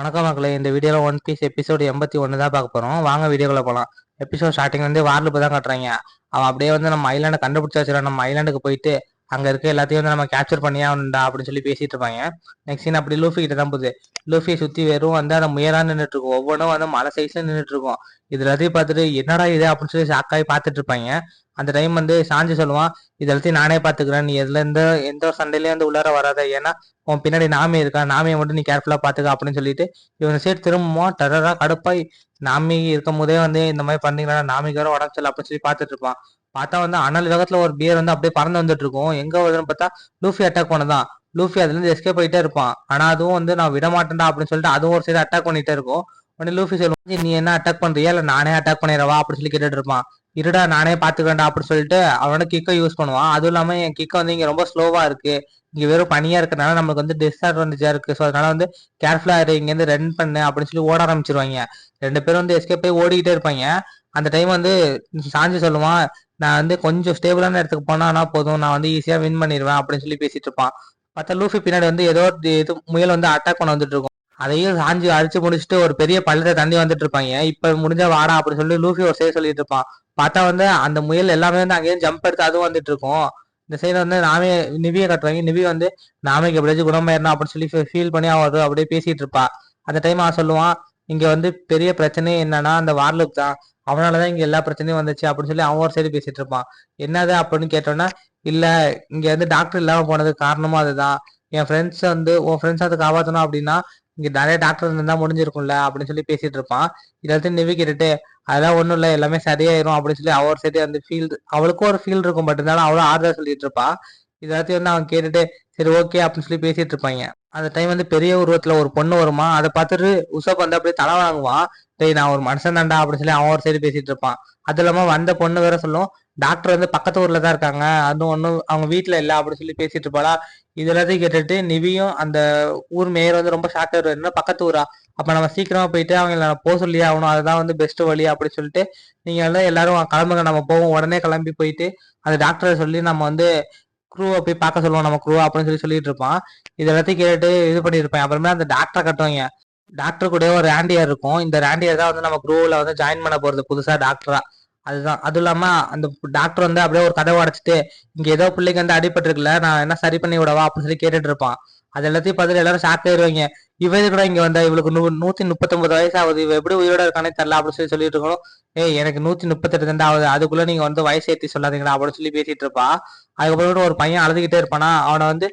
வணக்கம் மக்களே. இந்த வீடியோவில் ஒன் பீஸ் எபிசோடு எண்பத்தி ஒன்று தான் பார்க்க போகிறோம் வாங்க வீடியோக்குள்ள போகலாம் எபிசோட் ஸ்டார்டிங் வந்து வார்லுப்பு தான் காட்டுறாங்க. அவன் அப்படியே வந்து நம்ம ஐலாண்டை கண்டுபிடிச்சி வச்சிடலாம். நம்ம ஐலாண்டுக்கு போயிட்டு அங்கே இருக்க எல்லாத்தையும் வந்து நம்ம கேப்சர் பண்ணியே ஆகணும்டா அப்படின்னு சொல்லி பேசிட்டு இருப்பாங்க. நெக்ஸ்ட் சீன் அப்படி லூஃபி கிட்ட தான் போகுது. லூஃபியை சுற்றி வெறும் வந்து அந்த முயலா நின்றுட்டு இருக்கும். ஒவ்வொன்றும் வந்து மலை சைஸ்ல நின்றுட்டு இருக்கும். இது எல்லாத்தையும் பார்த்துட்டு என்னடா இது? அப்படின்னு சொல்லி ஷாக்காகி பார்த்துட்டு இருப்பாங்க. அந்த டைம் வந்து சாஞ்சி சொல்லுவான் இது எல்லாத்தையும் நானே பார்த்துக்கிறேன். நீ எதுல எந்த எந்த ஒரு சண்டையிலயும் வந்து உள்ளார வராத. ஏன்னா உன் பின்னாடி நாமே இருக்கா? நாமியை மட்டும் நீ கேர்ஃபுல்லாக பார்த்துக்க அப்படின்னு சொல்லிட்டு இவங்க சைடு திரும்பவும் டரரா கடுப்பாய் நாமி இருக்கும் போதே வந்து இந்த மாதிரி பண்ணீங்கன்னா நாமிக்கு வர உடம்பு சரியில்லை அப்படின்னு சொல்லி பார்த்துட்டு இருப்பான். பார்த்தா வந்து அனல் வேகத்துல ஒரு பியர் வந்து அப்படியே பறந்து வந்துட்டு இருக்கும். எங்க வருதுன்னு பார்த்தா லூஃபி அட்டாக் பண்ணதான் லூஃபி அதுல இருந்து எஸ்கேப் போயிட்டே இருப்பான். ஆனா அதுவும் வந்து நான் விட மாட்டேன்டா அப்படின்னு சொல்லிட்டு அதுவும் ஒரு சைடு அட்டாக் பண்ணிட்டே இருக்கும். உடனே லூஃபி சொல்லுவான் நீ என்ன அட்டாக் பண்றியா? இல்ல நானே அட்டாக் பண்ணிடுறவா அப்படின்னு சொல்லி கேட்டுட்டு இருப்பான் இருடா நானே பாத்துக்கிறேன்டா அப்படின்னு சொல்லிட்டு அவனோட கிக்கை யூஸ் பண்ணுவான் அதுவும் இல்லாம என் கிக்க வந்து இங்க ரொம்ப ஸ்லோவா இருக்கு. இங்க வெறும் பனியா இருக்கனால நமக்கு வந்து டிஸ்அட்வான்டேஜா இருக்கு. ஸோ அதனால வந்து கேர்ஃபுல்லா இரு இங்க இருந்து ரன் பண்ணு அப்படின்னு சொல்லி ஓட ஆரம்பிச்சிருவாங்க. ரெண்டு பேரும் வந்து எஸ்கேப் போய் ஓடிக்கிட்டே இருப்பாங்க. அந்த டைம் வந்து சாஞ்சி சொல்லுவான் நான் வந்து கொஞ்சம் ஸ்டேபிளான இடத்துக்கு போனா போதும். நான் வந்து ஈஸியா வின் பண்ணிடுவேன் அப்படின்னு சொல்லி பேசிட்டு இருப்பான் பார்த்தா லூஃபி பின்னாடி வந்து ஏதோ ஒரு இது முயல் வந்து அட்டாக் பண்ண வந்துட்டு இருக்கும். அதையும் சாஞ்சி அரிச்சு முடிச்சுட்டு ஒரு பெரிய பள்ளத்தை தண்ணி வந்துட்டு இருப்பாங்க. இப்ப முடிஞ்சா வாடா அப்படின்னு சொல்லி லூஃபி ஒரு செய்ய சொல்லிட்டு இருப்பான். பார்த்தா வந்து அந்த முயல் எல்லாமே வந்து அங்கேயே ஜம்ப் எடுத்து அதுவும் வந்துட்டு இருக்கும். இந்த சைடு வந்து நாமே நிவியை கட்டுறாங்க நிவி வந்து நாமே எப்படியாச்சும் குணமாயிரணும் அப்படின்னு சொல்லி ஃபீல் பண்ணி அவன் அப்படியே பேசிட்டு இருப்பா. அந்த டைம் அவன் சொல்லுவான் இங்க வந்து பெரிய பிரச்சனை என்னன்னா அந்த வார்லுக் தான். அவனாலதான் இங்க எல்லா பிரச்சனையும் வந்துச்சு. அப்படின்னு சொல்லி அவன் ஒரு சைடு பேசிட்டு இருப்பான். என்னது அப்படின்னு கேட்டோன்னா இல்ல இங்க வந்து டாக்டர் இல்லாம போனதுக்கு காரணமும் அதுதான். என் ஃப்ரெண்ட்ஸ் வந்து உன் ஃப்ரெண்ட்ஸ் அதை காப்பாற்றணும் அப்படின்னா இங்க நிறைய டாக்டர் இருந்தா முடிஞ்சிருக்கும்ல அப்படின்னு சொல்லி பேசிட்டு இருப்பான். எல்லாத்தையும் நிவி அதெல்லாம் ஒண்ணும் இல்ல எல்லாமே சரியாயிரும் அப்படின்னு சொல்லி அவர் சரி அந்த ஃபீல்டு அவளுக்கும் ஒரு ஃபீல் இருக்கும் பட் இருந்தாலும் அவளும் ஆறுதல் சொல்லிட்டு இருப்பா. இதெல்லாத்தையும் வந்து அவன் கேட்டுட்டு சரி ஓகே அப்படின்னு சொல்லி பேசிட்டு இருப்பாங்க. அந்த டைம் வந்து பெரிய உருவத்துல ஒரு பொண்ணு வருமா? அதை பார்த்துட்டு உசப் வந்து அப்படியே தலை வாங்குவான். டேய் நான் ஒரு மனுஷன் தாண்டா அப்படின்னு சொல்லி அவன் ஒரு சைடு பேசிட்டு இருப்பான். அது இல்லாம வந்த பொண்ணு வேற சொல்லும் டாக்டர் வந்து பக்கத்து ஊர்ல தான் இருக்காங்க. அதுவும் ஒன்றும் அவங்க வீட்டில் இல்லை அப்படின்னு சொல்லி பேசிட்டு இருப்பாளா? இது எல்லாத்தையும் கேட்டுட்டு நிவியும் அந்த ஊர் மேயர் வந்து ரொம்ப ஷாக் ஆயிடுவாரு பக்கத்து ஊரா? அப்போ நம்ம சீக்கிரமா போயிட்டு அவங்க போக சொல்லி ஆகணும். அதுதான் வந்து பெஸ்ட் வழி அப்படின்னு சொல்லிட்டு நீங்க வந்து எல்லாரும் கிளம்புங்க. நம்ம போவோம். உடனே கிளம்பி போயிட்டு அந்த டாக்டரை சொல்லி நம்ம வந்து குரூவை போய் பார்க்க சொல்லுவோம். நம்ம குரூவா அப்படின்னு சொல்லி சொல்லிட்டு இருப்பான். இது எல்லாத்தையும் கேட்டுட்டு இது பண்ணியிருப்பேன். அப்புறமே அந்த டாக்டரை கட்டுவாங்க. டாக்டர் கூட ஒரு ரேண்டியர் இருக்கும். இந்த ரேண்டியர் தான் வந்து நம்ம குரூவில் வந்து ஜாயின் பண்ண போறது புதுசா டாக்டரா அதுதான். அதுவும் இல்லாம அந்த டாக்டர் வந்து அப்படியே ஒரு கதவை அடைச்சிட்டு இங்க ஏதோ பிள்ளைக்கு வந்து அடிபட்டிருக்குல்ல நான் என்ன சரி பண்ணி விடவா அப்படின்னு சொல்லி கேட்டுட்டு இருப்பான் அது எல்லாத்தையும் பார்த்துட்டு எல்லாரும் ஷாக் ஆயிடுவாங்க இவ கூட இங்க வந்தா இவளுக்கு நூ நூத்தி முப்பத்தொன்பது வயசு ஆகுது இவ எப்படி உயிரோட இருக்கானே தெரியல அப்படின்னு சொல்லி சொல்லிட்டு இருக்கணும் ஏய் எனக்கு நூத்தி முப்பத்தெட்டு தான் ஆகுது. அதுக்குள்ள நீங்க வந்து வயசு ஏத்தி சொல்லாதீங்களா அப்படின்னு சொல்லி பேசிட்டு இருப்பா. அதுக்கப்புறம் ஒரு பையன் அழுதுகிட்டே இருப்பானா. அவனை வந்து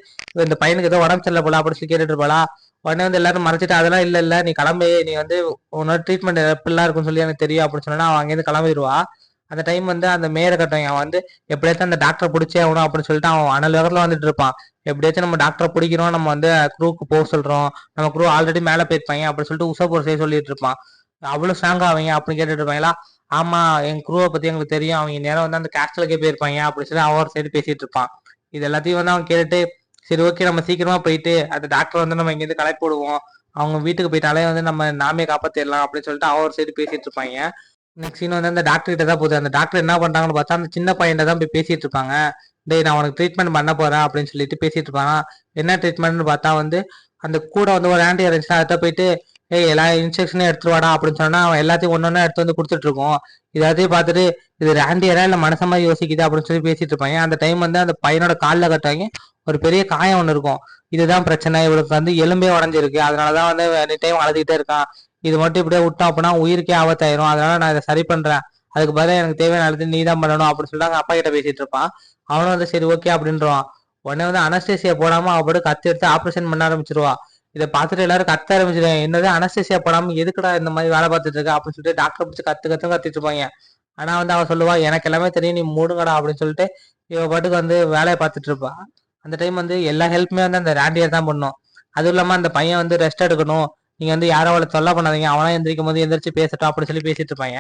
இந்த பையனுக்கு ஏதோ உடம்பு சரியில்லை போல அப்படின்னு சொல்லி கேட்டுட்டு இருப்பாளா. உடனே வந்து எல்லாரும் மறைச்சிட்டு அதெல்லாம் இல்லை இல்லை நீ கிளம்பு. நீ வந்து உன்னோட ட்ரீட்மெண்ட் எப்படிலாம் இருக்கும்னு சொல்லி எனக்கு தெரியும் அப்படின்னு சொன்னா அவன் அங்கேருந்து கிளம்பிடுவா. அந்த டைம் வந்து அந்த மேயரை கட்டுவாங்க. அவன் வந்து எப்படியாச்சும் அந்த டாக்டரை பிடிச்சே ஆகணும் அப்படின்னு சொல்லிட்டு அவன் அனல் வேகத்துல வந்துட்டு இருப்பான். எப்படியாச்சும் நம்ம டாக்டரை பிடிக்கிறோம். நம்ம வந்து குரூக்கு போக சொல்றோம். நம்ம குரூ ஆல்ரெடி மேலே போயிருப்பாங்க அப்படின்னு சொல்லிட்டு உசப் செய்ய சொல்லிட்டு இருப்பான். அவ்வளோ ஸ்ட்ராங் ஆவீங்க அப்படின்னு கேட்டுட்டு இருப்பாங்களா ஆமா என் குரூவை பத்தி எங்களுக்கு தெரியும். அவங்க நேரம் வந்து அந்த கேஸ்டலுக்கே போயிருப்பாங்க அப்படின்னு சொல்லி அவர் சைடு பேசிட்டு இருப்பான். இது எல்லாத்தையும் வந்து அவன் கேட்டுட்டு சரி ஓகே நம்ம சீக்கிரமா போயிட்டு அந்த டாக்டர் வந்து நம்ம இங்கேருந்து கலெக்ட் போடுவோம். அவங்க வீட்டுக்கு போயிட்டாலே வந்து நம்ம நாமே காப்பாத்திடலாம் அப்படின்னு சொல்லிட்டு அவர் சைடு பேசிட்டு இருப்பாங்க. நெக்ஸ்ட் சீன் வந்து அந்த டாக்டர் கிட்ட தான் போகுது. அந்த டாக்டர் என்ன பண்றாங்கன்னு பார்த்தா அந்த சின்ன பையன் தான் போய் பேசிட்டு இருப்பாங்க. டேய் நான் உனக்கு ட்ரீட்மெண்ட் பண்ண போறேன் அப்படின்னு சொல்லிட்டு பேசிட்டு இருப்பாங்க. என்ன ட்ரீட்மெண்ட்னு பார்த்தா வந்து அந்த கூட வந்து ஒரு ஆன்டி இருந்துச்சுன்னா அதை போயிட்டு ஏய் எல்லா இன்ஸ்ட்ரக்ஷனையும் எடுத்துட்டு வாடா அப்படின்னு சொன்னா அவன் எல்லாத்தையும் ஒன்னொன்னு எடுத்து வந்து கொடுத்துட்டு இருக்கோம் எல்லாத்தையும் பார்த்துட்டு இது ரேண்டியரா இல்ல மனச மாதிரி யோசிக்குது அப்படின்னு சொல்லி பேசிட்டு இருப்பாங்க அந்த டைம் வந்து அந்த பையனோட காலில் கட்டுவாங்க ஒரு பெரிய காயம் ஒன்று இருக்கும். இதுதான் பிரச்சனை. இவளுக்கு வந்து எலும்பே உடஞ்சிருக்கு. அதனாலதான் வந்து எனி டைம் வளர்த்துக்கிட்டே இருக்கான். இது மட்டும் இப்படியே விட்டோம் அப்படின்னா உயிருக்கே ஆபத்தாயிரும். அதனால நான் இதை சரி பண்றேன். அதுக்கு பதிலாக எனக்கு தேவையான அழுது நீ தான் பண்ணணும் அப்படின்னு சொல்லிட்டு அவங்க அப்பா கிட்ட பேசிட்டு இருப்பான். அவனும் வந்து சரி ஓகே அப்படின்றான் உடனே வந்து அனஸ்டேசியா போடாம அவ கத்தி எடுத்து ஆப்ரேஷன் பண்ண ஆரம்பிச்சிருவா இதை பார்த்துட்டு எல்லாரும் கத்த ஆரம்பிச்சிருவாங்க. என்னது அனஸ்டேசியா போடாம எதுக்குடா இந்த மாதிரி வேலை பார்த்துட்டு இருக்கா? அப்படின்னு சொல்லிட்டு டாக்டர் பிடிச்சி கத்து கத்து கத்திட்டு இருப்பாங்க. ஆனா வந்து அவன் சொல்லுவா எனக்கு எல்லாமே தெரியும் நீ மூடுங்கடா அப்படின்னு சொல்லிட்டு இவ பாட்டுக்கு வந்து வேலையை பார்த்துட்டு இருப்பா. அந்த டைம் வந்து எல்லா ஹெல்ப்புமே வந்து அந்த ரேண்டியர் தான் பண்ணும். அதுவும் இல்லாம அந்த பையன் வந்து ரெஸ்ட் எடுக்கணும். நீங்க வந்து யாரும் அவளை தொல்லை பண்ணாதீங்க. அவனா எந்திரிக்கும் போது எந்திரிச்சு பேசட்டும் அப்படின்னு சொல்லி பேசிட்டு இருப்பாங்க.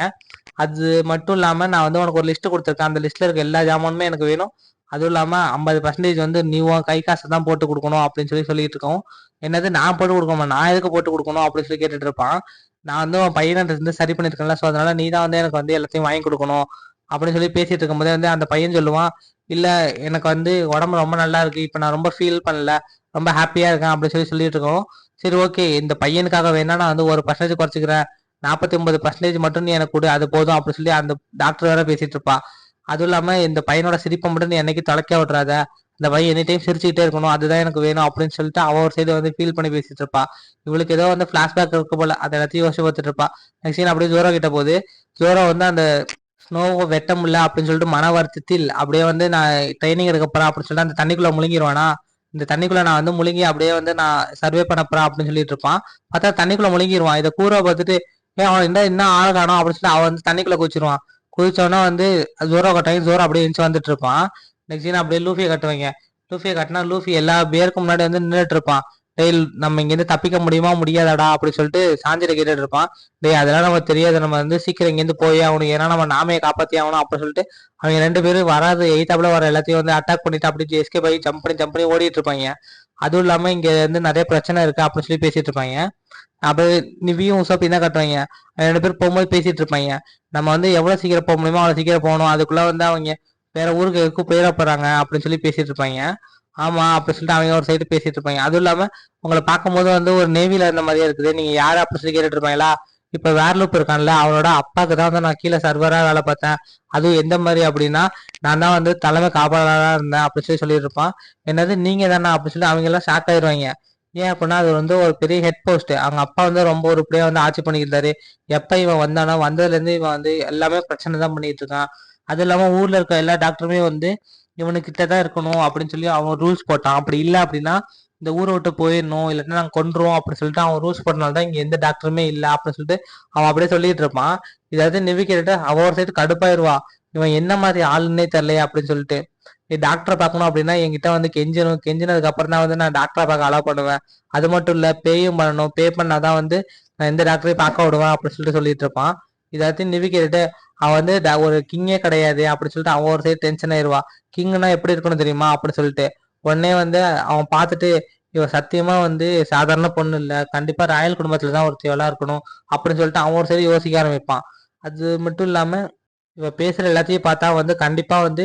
அது மட்டும் இல்லாம நான் வந்து உனக்கு ஒரு லிஸ்ட் கொடுத்துருக்கேன். அந்த லிஸ்ட்ல இருக்க எல்லா ஜாமானுமே எனக்கு வேணும். அதுவும் இல்லாம ஐம்பது பர்சன்டேஜ் வந்து நீவும் கை காசு தான் போட்டு கொடுக்கணும் அப்படின்னு சொல்லி சொல்லிட்டு இருக்கோம் என்னது நான் போட்டு கொடுக்கணும்? நான் எதுக்கு போட்டு கொடுக்கணும் அப்படின்னு சொல்லி கேட்டுட்டு இருப்பான். நான் வந்து உன் பையனை இருந்து சரி பண்ணிருக்கேன்ல ஸோ அதனால நீ தான் வந்து எனக்கு வந்து எல்லாத்தையும் வாங்கி கொடுக்கணும் அப்படின்னு சொல்லி பேசிட்டு இருக்கும்போதே வந்து அந்த பையன் சொல்லுவான் இல்ல எனக்கு வந்து உடம்பு ரொம்ப நல்லா இருக்கு. இப்ப நான் ரொம்ப ஃபீல் பண்ணல. ரொம்ப ஹாப்பியா இருக்கேன். அப்படின்னு சொல்லி சொல்லிட்டு இருக்கோம் சரி ஓகே இந்த பையனுக்காக வேணா நான் வந்து ஒரு பர்சன்டேஜ் குறைச்சிக்கிறேன். நாற்பத்தி ஒன்பது பர்சன்டேஜ் மட்டும் நீ எனக்கு கொடு. அது போதும். அப்படின்னு சொல்லி அந்த டாக்டர் வேற பேசிட்டு இருப்பா அதுவும் இல்லாம இந்த பையனோட சிரிப்பை மட்டும் என்னைக்கு தொலைக்க விட்றாத இந்த பையன் எனி டைம் சிரிச்சுக்கிட்டே இருக்கணும். அதுதான் எனக்கு வேணும் அப்படின்னு சொல்லிட்டு அவ ஒரு சைடு வந்து ஃபீல் பண்ணி பேசிட்டு இருப்பா. இவளுக்கு ஏதோ வந்து ஃபிளாஷ்பேக் இருக்க போல. அதை எல்லாத்தையும் யோசிச்சு பார்த்துட்டு இருப்பா. நெக்ஸ்ட் சீன் அப்படியே ஜோரோ கிட்ட போகுது. ஜோரோ வந்து அந்த ஸ்னோவை வெட்ட முடியல அப்படின்னு சொல்லிட்டு மன வருத்தத்தில் அப்படியே வந்து நான் ட்ரைனிங் எடுக்க போறேன் அப்படின்னு சொல்லிட்டு அந்த தண்ணிக்குள்ள முழுங்கிடுவானா இந்த தண்ணிக்குள்ள நான் வந்து முழுங்கி அப்படியே வந்து நான் சர்வே பண்ண போறேன் அப்படின்னு சொல்லிட்டு இருப்பான். பார்த்தா தண்ணிக்குள்ள முழுங்கிடுவான் இதை கூற பார்த்துட்டு ஏன் அவன் என்ன என்ன ஆள் காணும் அப்படின்னு சொல்லி அவன் வந்து தண்ணிக்குள்ள குச்சிருவான் குதிச்சோன்னா வந்து ஜோரோ கட்டாயும் ஜோரோ அப்படியே எழுந்து வந்துட்டு இருப்பான். நெக்ஸ்ட் சீன் அப்படியே லூஃபியை கட்டுவாங்க. லூஃபியை கட்டினா லூஃபி எல்லா பேருக்கும் முன்னாடி வந்து நின்றுட்டு இருப்பான். டேய் நம்ம இங்கேருந்து தப்பிக்க முடியுமா? முடியாதாடா? அப்படின்னு சொல்லிட்டு சாஞ்சிட கேட்டுட்டு இருப்பான். டேய் அதெல்லாம் நமக்கு தெரியாது. நம்ம வந்து சீக்கிரம் இங்கேருந்து போய் ஆகணும். ஏன்னா நம்ம நாமையை காப்பாற்றி ஆகணும் அப்படின்னு சொல்லிட்டு அவங்க ரெண்டு பேரும் வராது. எயித்தாப்புல வர எல்லாத்தையும் வந்து அட்டாக் பண்ணிட்டு அப்படியே எஸ்கே போய் ஜம்ப் பண்ணி ஜம்ப் பண்ணி ஓடிட்டு இருப்பாங்க. அதுவும் இல்லாம இங்க வந்து நிறைய பிரச்சனை இருக்கு அப்படின்னு சொல்லி பேசிட்டு இருப்பாங்க. அப்ப நிவியும் உசப்பையும் தான் கட்டுவாங்க? ரெண்டு பேர் போகும்போது பேசிட்டு இருப்பாங்க. நம்ம வந்து எவ்வளவு சீக்கிரம் போக முடியுமோ அவ்வளவு சீக்கிரம் போகணும். அதுக்குள்ள வந்து அவங்க வேற ஊருக்கு எதுக்கும் போயிட போறாங்க அப்படின்னு சொல்லி பேசிட்டு இருப்பாங்க. ஆமா அப்படி சொல்லிட்டு அவங்க ஒரு சைடு பேசிட்டு இருப்பாங்க. அதுவும் இல்லாம உங்களை பார்க்கும்போது வந்து ஒரு நேவில இருந்த மாதிரியே இருக்குது. நீங்க யாரு அப்படி சொல்லி கேட்டுட்டு இருப்பாங்களா? இப்போ வேர்லூப் இருக்கான்ல அவனோட அப்பாவுக்கு தான் வந்து நான் கீழே சர்வராக வேலை பார்த்தேன். அதுவும் எந்த மாதிரி அப்படின்னா நான் தான் வந்து தலைமை காப்பாளராக இருந்தேன் அப்படி சொல்லி சொல்லிட்டு இருப்பான். என்னது நீங்கள் தானே அப்படி சொல்லி அவங்க எல்லாம் ஷாக் ஆயிடுவாங்க ஏன் அப்படின்னா அது வந்து ஒரு பெரிய ஹெட் போஸ்ட் அவங்க அப்பா வந்து ரொம்ப உருப்படியா வந்து ஆட்சி பண்ணிக்கிட்டாரு. எப்போ இவன் வந்தானோ வந்ததுலேருந்து இவன் வந்து எல்லாமே பிரச்சனை தான் பண்ணிட்டு இருக்கான். அது இல்லாமல் ஊரில் இருக்க எல்லா டாக்டருமே வந்து இவனுக்கிட்ட தான் இருக்கணும் அப்படின்னு சொல்லி அவன் ரூல்ஸ் போட்டான். அப்படி இல்லை அப்படின்னா இந்த ஊரை விட்டு போயிடணும் இல்லைன்னா நாங்கள் கொண்டுருவோம் அப்படின்னு சொல்லிட்டு அவன் ரூல்ஸ் போட்டனால தான் இங்கே எந்த டாக்டருமே இல்லை அப்படின்னு சொல்லிட்டு அவன் அப்படியே சொல்லிட்டு இருப்பான். இதாவது நிவி கேட்டுட்டு அவ ஒரு சைடு கடுப்பாயிருவா. இவன் என்ன மாதிரி ஆளுன்னே தெரியலையே அப்படின்னு சொல்லிட்டு. நீ டாக்டரை பார்க்கணும் அப்படின்னா என்கிட்ட வந்து கெஞ்சணும் கெஞ்சினதுக்கு அப்புறம் தான் வந்து நான் டாக்டரை பார்க்க அலோவ் பண்ணுவேன். அது மட்டும் இல்லை பேயும் பண்ணணும். பே பண்ணாதான் வந்து நான் எந்த டாக்டரையும் பார்க்க விடுவேன் அப்படின்னு சொல்லிட்டு சொல்லிட்டு இருப்பான். இதாச்சும் நிவி கேட்டுட்டு அவன் வந்து ட- ஒரு கிங்கே கிடையாது அப்படின்னு சொல்லிட்டு அவன் ஒரு சைடு டென்ஷன் ஆயிடுவா கிங்னா எப்படி இருக்கணும் தெரியுமா அப்படின்னு சொல்லிட்டு. உடனே வந்து அவன் பார்த்துட்டு இவ சத்தியமா வந்து சாதாரண பொண்ணு இல்ல. கண்டிப்பா ராயல் குடும்பத்துல தான் ஒருத்தியவளா இருக்கணும் அப்படின்னு சொல்லிட்டு அவன் ஒரு சரி யோசிக்க ஆரம்பிப்பான். அது மட்டும் இல்லாம இவ பேசுற எல்லாத்தையும் பார்த்தா வந்து கண்டிப்பா வந்து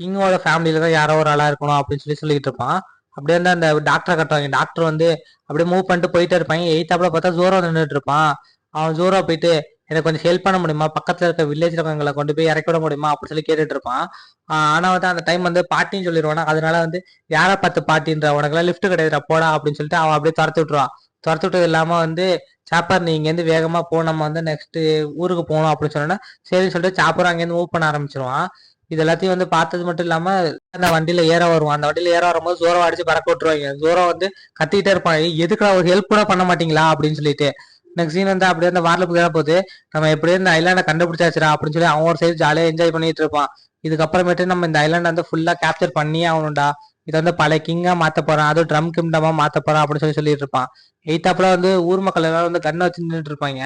கிங்கோட ஃபேமிலியில தான் யாரோ ஒரு ஆளா இருக்கணும் அப்படின்னு சொல்லி சொல்லிட்டு இருப்பான். அப்படியே வந்து அந்த டாக்டரை கட்டுவாங்க. டாக்டர் வந்து அப்படியே மூவ் பண்ணிட்டு போயிட்டே இருப்பாங்க. எயித்தாப்புல பார்த்தா ஜோரோ நின்றுட்டு இருப்பான். அவன் ஜோரோ போயிட்டு எனக்கு கொஞ்சம் ஹெல்ப் பண்ண முடியுமா? பக்கத்தில் இருக்க வில்லேஜில் இருக்கவங்களை கொண்டு போய் இறக்கி விட முடியுமா? அப்படின்னு சொல்லி கேட்டுட்டு இருப்பான். ஆனால் வந்து அந்த டைம் வந்து பாட்டின்னு சொல்லிடுவானா. அதனால வந்து யாரை பார்த்து பாட்டின்ற? உனக்குலாம் லிஃப்ட் கிடையாதுடா போடா அப்படின்னு சொல்லிட்டு அவன் அப்படியே துரத்து விட்டுருவான். துரத்து விட்டது இல்லாமல் வந்து சாப்பர் நீ இங்கேருந்து வேகமாக போ நம்ம வந்து நெக்ஸ்ட் ஊருக்கு போகணும் அப்படின்னு சொன்னா சரின்னு சொல்லிட்டு சாப்பர் அங்கேருந்து மூவ் பண்ண ஆரம்பிச்சிருவான். இது எல்லாத்தையும் வந்து பார்த்தது மட்டும் இல்லாம அந்த வண்டியில ஏற வருவான். அந்த வண்டியில ஏற வரும்போது ஜோரோ அடிச்சு பறக்க விட்டுருவாங்க. ஜோரம் வந்து கத்திக்கிட்டே இருப்பாங்க எதுக்கு ஒரு ஹெல்ப் கூட பண்ண மாட்டீங்களா? அப்படின்னு சொல்லிட்டு. நெக்ஸ்ட் சீன் வந்து அப்படியே அந்த வாரில் போய் போகுது. நம்ம எப்படியே இந்த ஐலாண்டை கண்டுபிடிச்சாச்சுடா அப்படின்னு சொல்லி அவன் ஒரு சைடு ஜாலியாக என்ஜாய் பண்ணிட்டு இருப்பான். இதுக்கப்புறமேட்டு நம்ம இந்த ஐலாண்டை வந்து ஃபுல்லாக கேப்சர் பண்ணியே ஆகணும்டா. இதை வந்து பழைய கிங்காக மாற்ற போகிறான் அதுவும் ட்ரம் கிங்டமாக மாற்ற போகிறான் அப்படின்னு சொல்லி சொல்லிட்டு இருப்பான். எயித்தாப்புல வந்து ஊர் மக்கள் எல்லாரும் வந்து கண்ணை வச்சு நின்றுட்டு இருப்பாங்க.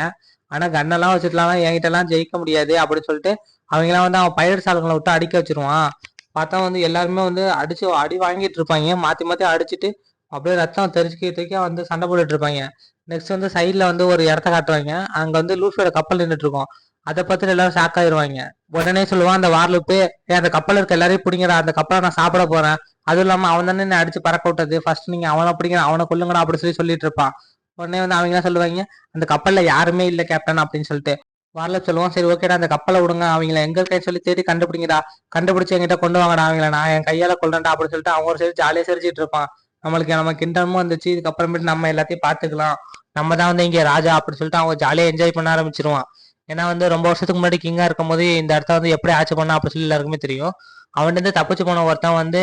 ஆனால் கண்ணெல்லாம் வச்சுட்டுலாம் என்கிட்டலாம் ஜெயிக்க முடியாது அப்படின்னு சொல்லிட்டு அவங்களாம் வந்து அவன் பயிர் சாலங்களை விட்டு அடிக்க வச்சிருவான். பார்த்தா வந்து எல்லாருமே வந்து அடிச்சு அடி வாங்கிட்டு இருப்பாங்க. மாற்றி மாற்றி அடிச்சுட்டு அப்படியே ரத்தம் தெரிச்சுக்கிறதுக்கே வந்து சண்டை போட்டுட்டு இருப்பாங்க. நெக்ஸ்ட் வந்து சைடில் வந்து ஒரு இடத்த காட்டுவாங்க. அங்கே வந்து லூஃபியோட கப்பல் நின்றுட்டு இருக்கும் அதை பார்த்துட்டு எல்லாரும் ஷாக் ஆயிடுவாங்க உடனே சொல்லுவான் அந்த வார்லுப்பு ஏ அந்த கப்பல் இருக்க எல்லாரையும் பிடிங்கடா அந்த கப்பலை நான் சாப்பிட போறேன். அதுவும் இல்லாமல் அவன் தானே என்ன அடிச்சு பறக்க விட்டது. ஃபர்ஸ்ட் நீங்க அவனை பிடிங்க அவனை கொல்லுங்கடா அப்படி சொல்லி சொல்லிட்டு இருப்பான். உடனே வந்து அவங்க என்ன சொல்லுவாங்க அந்த கப்பல்ல யாருமே இல்லை கேப்டன் அப்படின்னு சொல்லிட்டு. வார்ல சொல்லுவான் சரி ஓகேடா அந்த கப்பலை விடுங்க. அவங்கள எங்க இருக்கேன்னு சொல்லி தேடி கண்டுபிடிங்கடா. கண்டுபிடிச்சி எங்கிட்ட கொண்டு வாங்கடா அவங்கள நான் என் கையால கொல்றேன்டா அப்படின்னு சொல்லிட்டு அவங்க ஒரு சைடு ஜாலியாக சிரிச்சிட்டு இருப்பான். நம்மளுக்கு நம்ம கிண்டமும் வந்துச்சு. இதுக்கப்புறமேட்டு நம்ம எல்லாத்தையும் பாத்துக்கலாம் நம்ம தான் வந்து இங்கே ராஜா அப்படின்னு சொல்லிட்டு அவங்க ஜாலியாக என்ஜாய் பண்ண ஆரம்பிச்சிருவான். ஏன்னா வந்து ரொம்ப வருஷத்துக்கு முன்னாடி கிங்கா இருக்கும் போது இந்த இடத்த வந்து எப்படி ஆட்சி பண்ணா அப்படின்னு சொல்லி எல்லாருக்குமே தெரியும். அவன்கிட்ட இருந்து தப்பிச்சு போன ஒருத்தன் வந்து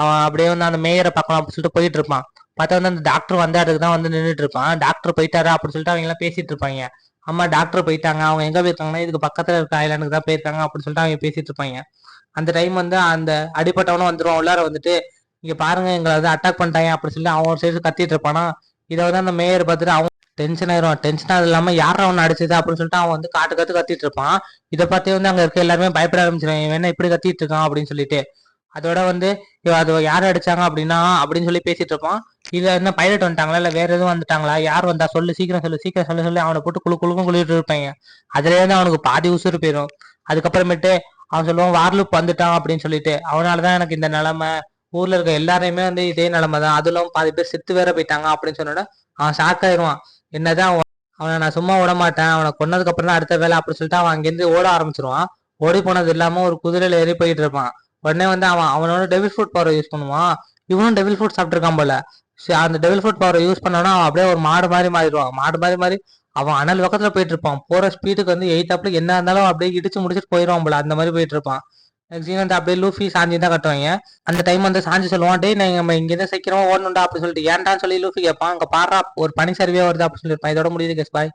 அவன் அப்படியே வந்து அந்த மேயரை பார்க்கலாம் அப்படின்னு சொல்லிட்டு போயிட்டு இருப்பான். பார்த்தா வந்து அந்த டாக்டர் வந்த இடத்துக்கு தான் வந்து நின்றுட்டு இருப்பான். டாக்டர் போயிட்டாரா அப்படின்னு சொல்லிட்டு அவங்க எல்லாம் பேசிட்டு இருப்பாங்க. அம்மா டாக்டர் போயிட்டாங்க. அவங்க எங்க போயிருக்காங்கன்னா இதுக்கு பக்கத்துல இருக்க ஐலாண்டுக்கு தான் போயிருக்காங்க அப்படின்னு சொல்லிட்டு அவங்க பேசிட்டு இருப்பாங்க. அந்த டைம் வந்து அந்த அடிப்பட்டவனும் வந்துருவான். உள்ளார வந்துட்டு இங்க பாருங்க எங்களை வந்து அட்டாக் பண்ணிட்டாங்க அப்படின்னு சொல்லி அவன் ஒரு சைடு கத்திட்டு இருப்பானா. இதை வந்து அந்த மேயர் பார்த்துட்டு அவன் டென்ஷன் ஆயிரும். டென்ஷன் அது இல்லாமல் யார் அவன் அடிச்சது அப்படின்னு சொல்லிட்டு அவன் வந்து காட்டு கற்று கத்திட்டு இருப்பான். இதை பார்த்தே வந்து அங்க இருக்க எல்லாருமே பயப்பட ஆரம்பிச்சிருவாங்க. இவன் இப்படி கத்திட்டு இருக்கான் அப்படின்னு சொல்லிட்டு. அதோட வந்து அது யார் அடிச்சாங்க அப்படின்னா அப்படின்னு சொல்லி பேசிட்டு இருப்பான். இதுல என்ன பைலட் வந்துட்டாங்களா? இல்ல வேற எதுவும் வந்துட்டாங்களா? யார் வந்தா? சொல்லு சீக்கிரம் சொல்லு சீக்கிரம் சொல்லு சொல்லி. அவனை போட்டு குழு குழுக்கும் குளிட்டு இருப்பாங்க. அதுல இருந்து அவனுக்கு பாதி உசுறு போயிடும் அதுக்கப்புறமேட்டு அவன் சொல்லுவான் வார்லுப் வந்துட்டான் அப்படின்னு சொல்லிட்டு. அவனாலதான் எனக்கு இந்த நிலைமை. ஊர்ல இருக்க எல்லாரையுமே வந்து இதே நிலைமை தான் அதுவும் பாதி பேர் செத்து வேற போயிட்டாங்க அப்படின்னு சொன்னோட அவன் ஷாக் ஆயிடுவான் என்னதான் அவனை நான் சும்மா விட மாட்டேன் அவனை கொன்னதுக்கு அப்புறம் தான் அடுத்த வேலை அப்படி சொல்லிட்டு அவன் அங்கேருந்து ஓட ஆரம்பிச்சிருவான். ஓடி போனது இல்லாம ஒரு குதிரையில ஏறி போயிட்டு இருப்பான். உடனே வந்து அவன் அவனோட டெபிள் ஃபுட் பவர் யூஸ் பண்ணுவான். இவனும் டெபிள் ஃபுட் சாப்பிட்டுருக்கான் போல. அந்த டெபிள் ஃபுட் பவர் யூஸ் பண்ணோன்னா அவன் அப்படியே ஒரு மாடு மாதிரி மாறிடுவான். மாடு மாதிரி மாதிரி அவன் அனல் பக்கத்துல போயிட்டு இருப்பான். போற ஸ்பீடுக்கு வந்து எயிட் அப்ல என்ன இருந்தாலும் அப்படியே இடிச்சு முடிச்சுட்டு போயிடுவான் போல. அந்த மாதிரி போயிட்டு இருப்பான். நெக்ஸ்ட் வந்து அப்படியே லூஃபி சாஞ்சி தான் கட்டுவாங்க. அந்த டைம் வந்து சாஞ்சி சொல்லுவான் டே நீங்க நம்ம இங்கேருந்து சீக்கிரமா ஓடணும்டா அப்படின்னு சொல்லிட்டு ஏன்டான்னு சொல்லி லூஃபி கேட்பான். அங்க பாடுறா ஒரு பனி சரிவே வருது அப்படின்னு சொல்லியிருப்பான். இதோட முடியுது கெஸ் பாய்